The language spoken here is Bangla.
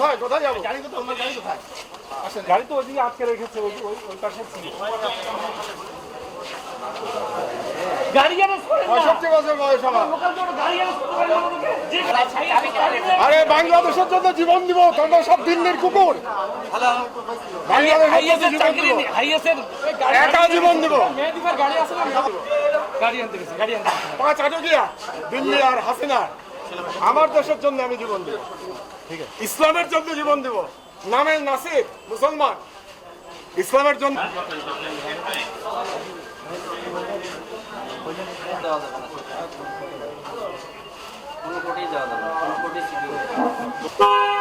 কোথায়? কোথায় যাব? গাড়ি কোথায়? গাড়ি কোথায়? গাড়ি তো ওইদিকে আটকে রেখেছে ওই ওই ওই পাশে ছিল। আরে বাংলাদেশের জন্য জীবন দিব তোমরা সব দিল্লির কুকুর। জীবন দিব। একা জীবন দিব। মেহেদিবার গাড়ি আছে না? গাড়ি আনতে গেছে গাড়ি আনতে গেছে। পাঁচ আটকিয়া দিল্লি আর হাসিনা। আমার দেশের জন্য আমি জীবন দেব। ইসলামের জন্য জীবন দেব। নামে নাসির মুসলমান। ইসলামের জন্য কোনো কোটেই যাওয়া যাবে কোনো সিকিউর